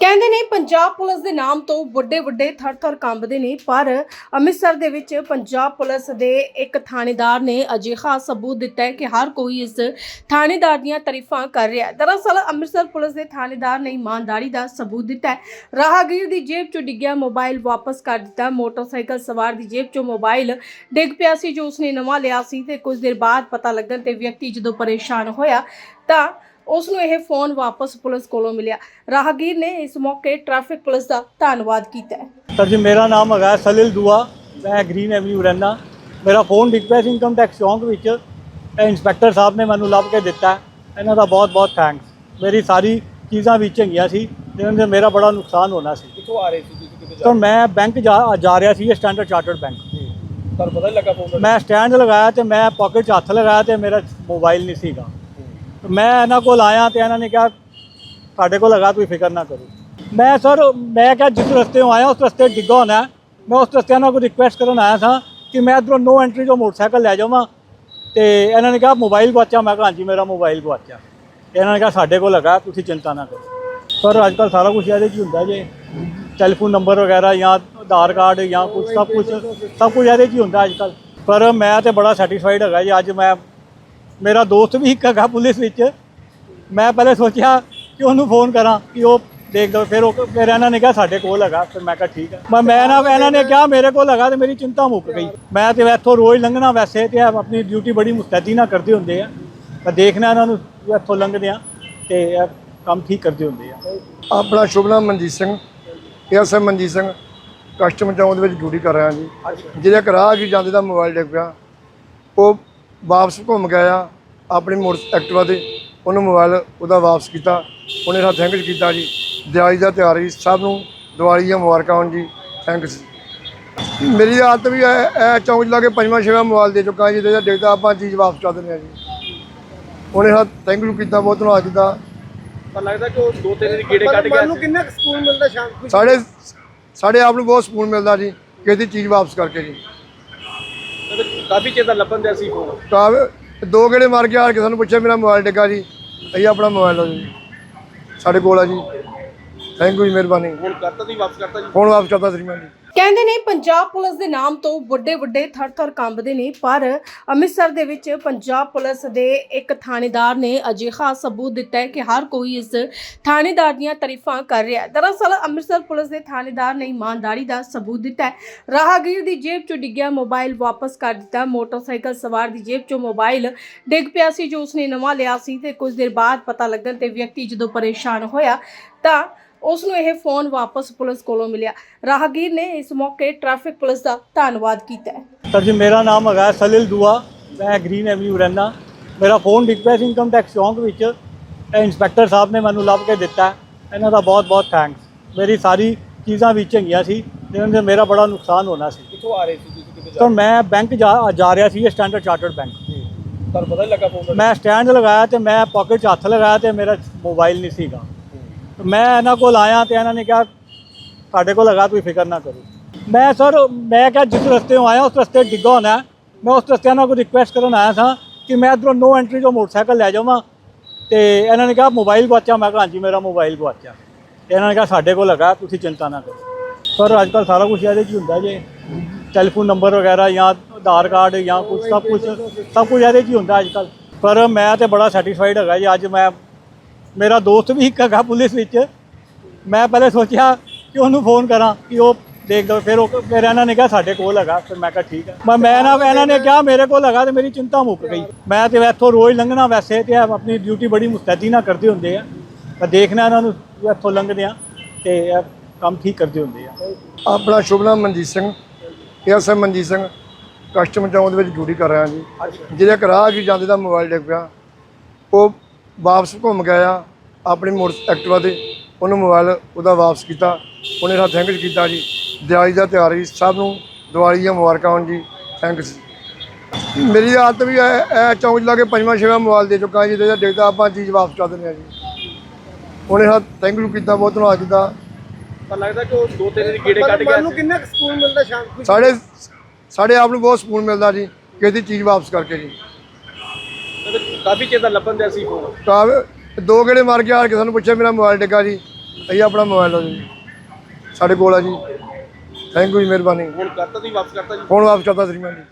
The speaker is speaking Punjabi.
ਕਹਿੰਦੇ ਨੇ ਪੰਜਾਬ ਪੁਲਿਸ ਦੇ ਨਾਮ ਤੋਂ ਵੱਡੇ ਵੱਡੇ ਥਰ-ਥਰ ਕੰਬਦੇ ਨੇ, ਪਰ ਅੰਮ੍ਰਿਤਸਰ ਦੇ ਵਿੱਚ ਪੰਜਾਬ ਪੁਲਿਸ ਦੇ ਇੱਕ ਥਾਣੇਦਾਰ ਨੇ ਅਜਿਹਾ ਸਬੂਤ ਦਿੱਤਾ ਹੈ ਕਿ ਹਰ ਕੋਈ ਇਸ ਥਾਣੇਦਾਰ ਦੀਆਂ ਤਾਰੀਫਾਂ ਕਰ ਰਿਹਾ ਹੈ। ਦਰਅਸਲ ਅੰਮ੍ਰਿਤਸਰ ਪੁਲਿਸ ਦੇ ਥਾਣੇਦਾਰ ਨੇ ਇਮਾਨਦਾਰੀ ਦਾ ਸਬੂਤ ਦਿੱਤਾ ਹੈ। ਰਾਹਗੀਰ ਦੀ ਜੇਬ 'ਚੋਂ ਡਿੱਗਿਆ ਮੋਬਾਈਲ ਵਾਪਸ ਕਰ ਦਿੱਤਾ। ਮੋਟਰਸਾਈਕਲ ਸਵਾਰ ਦੀ ਜੇਬ 'ਚੋਂ ਮੋਬਾਈਲ ਡਿੱਗ ਪਿਆ ਸੀ, ਜੋ ਉਸਨੇ ਨਵਾਂ ਲਿਆ ਸੀ ਤੇ ਕੁਝ ਦੇਰ ਬਾਅਦ ਪਤਾ ਲੱਗਣ ਤੇ ਵਿਅਕਤੀ ਜਦੋਂ ਪਰੇਸ਼ਾਨ ਹੋਇਆ ਤਾਂ ਉਸ ਨੂੰ ਇਹ ਫੋਨ ਵਾਪਸ ਪੁਲਿਸ ਕੋਲੋਂ ਮਿਲਿਆ। ਰਾਹਗੀਰ ਨੇ ਇਸ ਮੌਕੇ ਟ੍ਰੈਫਿਕ ਪੁਲਿਸ ਦਾ ਧੰਨਵਾਦ ਕੀਤਾ ਸਰ ਜੀ ਮੇਰਾ ਨਾਮ ਹੈਗਾ ਸਲਿਲ ਦੂਆ। ਮੈਂ ਗ੍ਰੀਨ ਐਵਨਿਊ ਰਹਿੰਦਾ। ਮੇਰਾ ਫੋਨ ਡਿੱਗ ਪਿਆ ਸੀ ਇਨਕਮ ਟੈਕਸ ਚੌਂਕ ਵਿੱਚ ਇੰਸਪੈਕਟਰ ਸਾਹਿਬ ਨੇ ਮੈਨੂੰ ਲੱਭ ਕੇ ਦਿੱਤਾ ਇਹਨਾਂ ਦਾ ਬਹੁਤ ਬਹੁਤ ਥੈਂਕਸ। ਮੇਰੀ ਸਾਰੀ ਚੀਜ਼ਾਂ ਵਿੱਚ ਹੈਗੀਆਂ ਸੀ ਜਿਹਨਾਂ ਦੇ ਮੇਰਾ ਬੜਾ ਨੁਕਸਾਨ ਹੋਣਾ ਸੀ। ਕਿੱਥੋਂ ਆ ਰਹੇ ਸੀ ਤੁਸੀਂ? ਕਿਤੇ ਤਾਂ ਮੈਂ ਬੈਂਕ ਜਾ ਜਾ ਰਿਹਾ ਸੀ ਸਟੈਂਡਰਡ ਚਾਰਟਰਡ ਬੈਂਕ। ਤੁਹਾਨੂੰ ਪਤਾ ਨਹੀਂ ਲੱਗਾ ਫੋਨ ਮੈਂ ਸਟੈਂਡ ਲਗਾਇਆ ਤੇ ਮੈਂ ਪਾਕਟ 'ਚ ਹੱਥ ਲਗਾਇਆ ਤੇ ਮੇਰਾ ਮੋਬਾਈਲ ਨਹੀਂ ਸੀਗਾ। ਮੈਂ ਇਹਨਾਂ ਕੋਲ ਆਇਆ ਤੇ ਇਹਨਾਂ ਨੇ ਕਿਹਾ, ਤੁਹਾਡੇ ਕੋਲ ਹੈਗਾ, ਤੁਸੀਂ ਫਿਕਰ ਨਾ ਕਰੋ। ਮੈਂ, ਸਰ, ਮੈਂ ਕਿਹਾ ਜਿਸ ਰਸਤੇ ਆਇਆ, ਉਸ ਰਸਤੇ ਡਿੱਗਾ ਹੋਣਾ ਮੈਂ ਉਸ ਰਸਤੇ ਨਾਲ ਕੋਈ ਰਿਕੁਐਸਟ ਕਰਨ ਆਇਆ ਸਾਂ ਕਿ ਮੈਂ ਇੱਧਰੋਂ ਨੋ ਐਂਟਰੀ ਜੋ ਮੋਟਰਸਾਈਕਲ ਲੈ ਜਾਵਾਂ। ਤੇ ਇਹਨਾਂ ਨੇ ਕਿਹਾ, ਮੋਬਾਈਲ ਗਵਾਚਿਆ ਮੈਂ ਕਿਹਾ, ਹਾਂਜੀ, ਮੇਰਾ ਮੋਬਾਈਲ ਗਵਾਚਿਆ ਇਹਨਾਂ ਨੇ ਕਿਹਾ, ਸਾਡੇ ਕੋਲ ਹੈਗਾ, ਤੁਸੀਂ ਚਿੰਤਾ ਨਾ ਕਰੋ। ਪਰ ਅੱਜ ਕੱਲ੍ਹ ਸਾਰਾ ਕੁਝ ਇਹਦੇ 'ਚ ਹੀ ਹੁੰਦਾ ਜੇ। ਟੈਲੀਫੋਨ ਨੰਬਰ ਵਗੈਰਾ ਜਾਂ ਆਧਾਰ ਕਾਰਡ ਜਾਂ ਕੁਝ ਸਭ ਕੁਝ ਸਭ ਕੁਝ ਇਹਦੇ 'ਚ ਹੀ ਹੁੰਦਾ ਅੱਜ ਕੱਲ੍ਹ ਪਰ ਮੈਂ ਤੇ ਬੜਾ ਸੈਟੀਸਫਾਈਡ ਹੈਗਾ ਜੀ। ਅੱਜ ਮੈਂ ਮੇਰਾ ਦੋਸਤ ਵੀ ਇੱਕ ਹੈਗਾ ਪੁਲਿਸ ਵਿੱਚ। ਮੈਂ ਪਹਿਲੇ ਸੋਚਿਆ ਕਿ ਉਹਨੂੰ ਫੋਨ ਕਰਾਂ ਕਿ ਉਹ ਦੇਖ ਲਓ। ਫਿਰ ਉਹ ਫਿਰ ਇਹਨਾਂ ਨੇ ਕਿਹਾ ਸਾਡੇ ਕੋਲ ਹੈਗਾ। ਫਿਰ ਮੈਂ ਕਿਹਾ ਠੀਕ ਹੈ ਮੈਂ ਮੈਂ ਨਾ ਇਹਨਾਂ ਨੇ ਕਿਹਾ ਮੇਰੇ ਕੋਲ ਹੈਗਾ ਤੇ ਮੇਰੀ ਚਿੰਤਾ ਮੁੱਕ ਗਈ। ਮੈਂ ਤੇ ਇੱਥੋਂ ਰੋਜ਼ ਲੰਘਣਾ ਵੈਸੇ ਤੇ ਆਪਣੀ ਡਿਊਟੀ ਬੜੀ ਮੁਸਤੈਦੀ ਨਾਲ ਕਰਦੇ ਹੁੰਦੇ ਆ। ਮੈਂ ਦੇਖਣਾ ਇਹਨਾਂ ਨੂੰ ਇੱਥੋਂ ਲੰਘਦੇ ਆ ਤੇ ਕੰਮ ਠੀਕ ਕਰਦੇ ਹੁੰਦੇ ਆ। ਆਪਣਾ ਸ਼ੁਭ ਨਾਮ ਮਨਜੀਤ ਸਿੰਘ। ਐਸਐਮ ਮਨਜੀਤ ਸਿੰਘ। ਕਸਟਮ ਚੌਂਕ ਦੇ ਵਿੱਚ ਡਿਊਟੀ ਕਰ ਰਿਹਾ ਜੀ। ਜਿਹਦੇ ਇੱਕ ਰਾਹਗੀਰ ਜਾਂਦੇ ਦਾ ਮੋਬਾਈਲ ਡਿੱਗ ਪਿਆ। ਉਹ ਵਾਪਸ ਘੁੰਮ ਗਿਆ ਆ ਆਪਣੀ ਮੋਟਰ ਐਕਟਿਵਾ ਤੇ ਉਹਨੂੰ ਮੋਬਾਈਲ ਉਹਦਾ ਵਾਪਸ ਕੀਤਾ ਉਹਨੇ ਸਾਡਾ ਥੈਂਕਸ ਕੀਤਾ ਜੀ। ਦਿਵਾਲੀ ਦਾ ਤਿਉਹਾਰ ਜੀ ਸਭ ਨੂੰ ਦਿਵਾਲੀ ਦੀਆਂ ਮੁਬਾਰਕਾਂ ਹੋਣ ਜੀ ਥੈਂਕਸ ਮੇਰੀ ਆਦਤ ਵੀ ਐ ਐ ਚੌਂਕ 'ਚ ਲਾ ਕੇ ਪੰਜਵਾਂ ਛੇਵਾਂ ਮੋਬਾਈਲ ਦੇ ਚੁੱਕਾ ਜੀ ਜਿਹਦਾ ਡਿੱਗਦਾ ਆਪਾਂ ਚੀਜ਼ ਵਾਪਸ ਕਰ ਦਿੰਦੇ ਆ ਜੀ। ਉਹਨੇ ਸਾਡਾ ਥੈਂਕ ਯੂ ਕੀਤਾ ਬਹੁਤ ਧੰਨਵਾਦ ਕੀਤਾ। ਪਰ ਲੱਗਦਾ ਕਿ ਉਹ ਦੋ ਤਿੰਨ ਦਿਨ ਕੀੜੇ ਕੱਢ ਗਿਆ ਸੀ। ਕਿੰਨਾ ਕੁ ਸਕੂਨ ਮਿਲਦਾ ਸ਼ਾਮ ਸਾਡੇ ਸਾਡੇ ਆਪ ਨੂੰ ਬਹੁਤ ਸਕੂਨ ਮਿਲਦਾ ਜੀ ਕਿਸੇ ਦੀ ਚੀਜ਼ ਵਾਪਸ ਕਰਕੇ ਜੀ। ਕਾਫੀ ਚਿਰ ਦਾ ਲੱਭਣ ਦਿਆ ਸੀ ਫੋਨ ਤਾਂ ਦੋ ਗੇੜੇ ਮਾਰ ਕੇ ਆ ਕੇ ਸਾਨੂੰ ਪੁੱਛਿਆ ਮੇਰਾ ਮੋਬਾਈਲ ਡਿੱਗਾ ਜੀ। ਅਸੀਂ ਆਪਣਾ ਮੋਬਾਈਲ ਲਓ ਜੀ। ਸਾਡੇ ਕੋਲ ਆ ਜੀ। ਥੈਂਕ ਯੂ ਜੀ ਮਿਹਰਬਾਨੀ। ਹੁਣ ਕਰਤਾ ਤੁਸੀਂ ਵਾਪਸ ਕਰਤਾ ਜੀ? ਫੋਨ ਵਾਪਸ ਕਰਤਾ ਸ਼੍ਰੀਮਾਨ ਜੀ। ਕਹਿੰਦੇ ਨੇ ਪੰਜਾਬ ਪੁਲਿਸ ਦੇ ਨਾਮ ਤੋਂ ਵੱਡੇ ਵੱਡੇ ਥਰ-ਥਰ ਕੰਬਦੇ ਨੇ, ਪਰ ਅੰਮ੍ਰਿਤਸਰ ਦੇ ਵਿੱਚ ਪੰਜਾਬ ਪੁਲਿਸ ਦੇ ਇੱਕ ਥਾਣੇਦਾਰ ਨੇ ਅਜਿਹਾ ਸਬੂਤ ਦਿੱਤਾ ਹੈ ਕਿ ਹਰ ਕੋਈ ਇਸ ਥਾਣੇਦਾਰ ਦੀਆਂ ਤਾਰੀਫਾਂ ਕਰ ਰਿਹਾ ਹੈ। ਦਰਅਸਲ ਅੰਮ੍ਰਿਤਸਰ ਪੁਲਿਸ ਦੇ ਥਾਣੇਦਾਰ ਨੇ ਇਮਾਨਦਾਰੀ ਦਾ ਸਬੂਤ ਦਿੱਤਾ ਹੈ। ਰਾਹਗੀਰ ਦੀ ਜੇਬ 'ਚੋਂ ਡਿੱਗਿਆ ਮੋਬਾਈਲ ਵਾਪਸ ਕਰ ਦਿੱਤਾ। ਮੋਟਰਸਾਈਕਲ ਸਵਾਰ ਦੀ ਜੇਬ 'ਚੋਂ ਮੋਬਾਈਲ ਡਿੱਗ ਪਿਆ ਸੀ, ਜੋ ਉਸਨੇ ਨਵਾਂ ਲਿਆ ਸੀ ਤੇ ਕੁਝ ਦੇਰ ਬਾਅਦ ਪਤਾ ਲੱਗਣ ਤੇ ਵਿਅਕਤੀ ਜਦੋਂ ਪਰੇਸ਼ਾਨ ਹੋਇਆ ਤਾਂ ਉਸ ਨੂੰ ਇਹ ਫੋਨ ਵਾਪਸ ਪੁਲਿਸ ਕੋਲੋਂ ਮਿਲਿਆ। ਰਾਹਗੀਰ ਨੇ ਇਸ ਮੌਕੇ ਟ੍ਰੈਫਿਕ ਪੁਲਿਸ ਦਾ ਧੰਨਵਾਦ ਕੀਤਾ ਹੈ। ਸਰ ਜੀ ਮੇਰਾ ਨਾਮ ਹੈਗਾ ਸਲਿਲ ਦੂਆ। ਮੈਂ ਗ੍ਰੀਨ ਐਵਨਿਊ ਰਹਿੰਦਾ। ਮੇਰਾ ਫੋਨ ਡਿੱਗ ਪਿਆ ਸੀ ਇਨਕਮ ਟੈਕਸ ਚੌਂਕ ਵਿੱਚ ਇੰਸਪੈਕਟਰ ਸਾਹਿਬ ਨੇ ਮੈਨੂੰ ਲੱਭ ਕੇ ਦਿੱਤਾ। ਇਹਨਾਂ ਦਾ ਬਹੁਤ ਬਹੁਤ ਥੈਂਕਸ। ਮੇਰੀ ਸਾਰੀ ਚੀਜ਼ਾਂ ਵਿੱਚ ਹੈਗੀਆਂ ਸੀ ਜਿਹਨਾਂ ਦੇ ਮੇਰਾ ਬੜਾ ਨੁਕਸਾਨ ਹੋਣਾ ਸੀ। ਕਿੱਥੋਂ ਆ ਰਹੇ ਸੀ ਤੁਸੀਂ? ਕਿਤੇ ਤਾਂ ਮੈਂ ਬੈਂਕ ਜਾ ਜਾ ਰਿਹਾ ਸੀ ਸਟੈਂਡਰਡ ਚਾਰਟਰਡ ਬੈਂਕ। ਤੁਹਾਨੂੰ ਪਤਾ ਨਹੀਂ ਲੱਗਾ ਫੋਨ ਮੈਂ ਸਟੈਂਡ ਲਗਾਇਆ ਤੇ ਮੈਂ ਪਾਕਟ 'ਚ ਹੱਥ ਲਗਾਇਆ ਤੇ ਮੇਰਾ ਮੋਬਾਈਲ ਨਹੀਂ ਸੀਗਾ। ਮੈਂ ਇਹਨਾਂ ਕੋਲ ਆਇਆ ਤੇ ਇਹਨਾਂ ਨੇ ਕਿਹਾ, ਤੁਹਾਡੇ ਕੋਲ ਹੈਗਾ, ਤੁਸੀਂ ਫਿਕਰ ਨਾ ਕਰੋ। ਮੈਂ ਸਰ, ਮੈਂ ਕਿਹਾ, ਜਿਸ ਰਸਤੇ ਆਇਆ, ਉਸ ਰਸਤੇ ਡਿੱਗਾ ਹੋਣਾ। ਮੈਂ ਉਸ ਰਸਤੇ ਨਾਲ ਕੋਈ ਰਿਕੁਐਸਟ ਕਰਨ ਆਇਆ ਸਾਂ ਕਿ ਮੈਂ ਇੱਧਰੋਂ ਨੋ ਐਂਟਰੀ ਜੋ ਮੋਟਰਸਾਈਕਲ ਲੈ ਜਾਵਾਂ। ਤੇ ਇਹਨਾਂ ਨੇ ਕਿਹਾ, ਮੋਬਾਈਲ ਗਵਾਚਿਆ ਮੈਂ ਕਿਹਾ, ਹਾਂਜੀ, ਮੇਰਾ ਮੋਬਾਈਲ ਗਵਾਚਿਆ ਤੇ ਇਹਨਾਂ ਨੇ ਕਿਹਾ, ਸਾਡੇ ਕੋਲ ਹੈਗਾ, ਤੁਸੀਂ ਚਿੰਤਾ ਨਾ ਕਰੋ। ਪਰ ਅੱਜ ਕੱਲ੍ਹ ਸਾਰਾ ਕੁਝ ਇਹਦੇ 'ਚ ਹੀ ਹੁੰਦਾ ਜੇ। ਟੈਲੀਫੋਨ ਨੰਬਰ ਵਗੈਰਾ ਜਾਂ ਆਧਾਰ ਕਾਰਡ ਜਾਂ ਕੁਝ ਸਭ ਕੁਝ ਸਭ ਕੁਝ ਇਹਦੇ 'ਚ ਹੀ ਹੁੰਦਾ ਅੱਜ ਕੱਲ੍ਹ ਪਰ ਮੈਂ ਤੇ ਬੜਾ ਸੈਟੀਸਫਾਈਡ ਹੈਗਾ ਜੀ। ਅੱਜ ਮੈਂ ਮੇਰਾ ਦੋਸਤ ਵੀ ਇੱਕ ਹੈਗਾ ਪੁਲਿਸ ਵਿੱਚ। ਮੈਂ ਪਹਿਲੇ ਸੋਚਿਆ ਕਿ ਉਹਨੂੰ ਫੋਨ ਕਰਾਂ ਕਿ ਉਹ ਦੇਖ ਲਓ। ਫਿਰ ਉਹ ਫਿਰ ਇਹਨਾਂ ਨੇ ਕਿਹਾ ਸਾਡੇ ਕੋਲ ਹੈਗਾ। ਫਿਰ ਮੈਂ ਕਿਹਾ ਠੀਕ ਹੈ ਮੈਂ ਮੈਂ ਨਾ ਇਹਨਾਂ ਨੇ ਕਿਹਾ ਮੇਰੇ ਕੋਲ ਹੈਗਾ ਤੇ ਮੇਰੀ ਚਿੰਤਾ ਮੁੱਕ ਗਈ। ਮੈਂ ਤੇ ਇੱਥੋਂ ਰੋਜ਼ ਲੰਘਣਾ ਵੈਸੇ ਤੇ ਆਪਣੀ ਡਿਊਟੀ ਬੜੀ ਮੁਸਤੈਦੀ ਨਾਲ ਕਰਦੇ ਹੁੰਦੇ ਆ। ਮੈਂ ਦੇਖਣਾ ਇਹਨਾਂ ਨੂੰ ਇੱਥੋਂ ਲੰਘਦੇ ਆ ਤੇ ਇਹ ਕੰਮ ਠੀਕ ਕਰਦੇ ਹੁੰਦੇ ਆ। ਆਪਣਾ ਸ਼ੁਭ ਨਾਮ ਮਨਜੀਤ ਸਿੰਘ। ਐਸਐਮ ਮਨਜੀਤ ਸਿੰਘ। ਕਸਟਮ ਚੌਂਕ ਦੇ ਵਿੱਚ ਡਿਊਟੀ ਕਰ ਰਿਹਾ ਜੀ। ਜਿਹਦੇ ਇੱਕ ਰਾਹਗੀਰ ਜਾਂਦੇ ਦਾ ਮੋਬਾਈਲ ਡਿੱਗ ਪਿਆ। ਉਹ ਵਾਪਸ ਘੁੰਮ ਗਿਆ ਆ ਆਪਣੀ ਮੋਟਰ ਐਕਟਿਵਾ ਤੇ ਉਹਨੂੰ ਮੋਬਾਈਲ ਉਹਦਾ ਵਾਪਸ ਕੀਤਾ ਉਹਨੇ ਸਾਡਾ ਥੈਂਕਸ ਕੀਤਾ ਜੀ। ਦਿਵਾਲੀ ਦਾ ਤਿਉਹਾਰ ਜੀ ਸਭ ਨੂੰ ਦਿਵਾਲੀ ਦੀਆਂ ਮੁਬਾਰਕਾਂ ਹੋਣ ਜੀ ਥੈਂਕਸ ਮੇਰੀ ਆਦਤ ਵੀ ਐ ਚੌਂਕ ਲਾ ਕੇ ਪੰਜਵਾਂ ਛੇਵਾਂ ਮੋਬਾਈਲ ਦੇ ਚੁੱਕਾ ਜੀ ਜਿਹਦਾ ਡਿੱਗਦਾ ਆਪਾਂ ਚੀਜ਼ ਵਾਪਸ ਕਰ ਦਿੰਦੇ ਆ ਜੀ। ਉਹਨੇ ਸਾਡਾ ਥੈਂਕ ਯੂ ਕੀਤਾ ਬਹੁਤ ਧੰਨਵਾਦ ਕੀਤਾ। ਪਰ ਲੱਗਦਾ ਕਿ ਉਹ ਦੋ ਤਿੰਨ ਦਿਨ ਕੀੜੇ ਕੱਢ ਗਿਆ ਮਨ ਨੂੰ ਸੀ। ਕਿੰਨਾ ਕੁ ਸਕੂਨ ਮਿਲਦਾ ਸ਼ਾਮ ਸਾਡੇ ਸਾਡੇ ਆਪ ਨੂੰ ਬਹੁਤ ਸਕੂਨ ਮਿਲਦਾ ਜੀ ਕਿਸੇ ਦੀ ਚੀਜ਼ ਵਾਪਸ ਕਰਕੇ ਜੀ। ਕਾਫੀ ਚਿਰ ਦਾ ਲੱਭਣ ਦਿਆ ਸੀ ਫੋਨ ਤਾਂ ਦੋ ਗੇੜੇ ਮਾਰ ਕੇ ਆ ਕੇ ਸਾਨੂੰ ਪੁੱਛਿਆ ਮੇਰਾ ਮੋਬਾਈਲ ਡਿੱਗਾ ਜੀ। ਅਸੀਂ ਆਪਣਾ ਮੋਬਾਈਲ ਲਓ ਜੀ। ਸਾਡੇ ਕੋਲ ਆ ਜੀ। ਥੈਂਕ ਯੂ ਜੀ ਮਿਹਰਬਾਨੀ। ਹੁਣ ਕਰਤਾ ਤੁਸੀਂ ਵਾਪਸ ਕਰਤਾ ਜੀ? ਫੋਨ ਵਾਪਸ ਕਰਦਾ ਸ੍ਰੀਮਾਨ ਜੀ।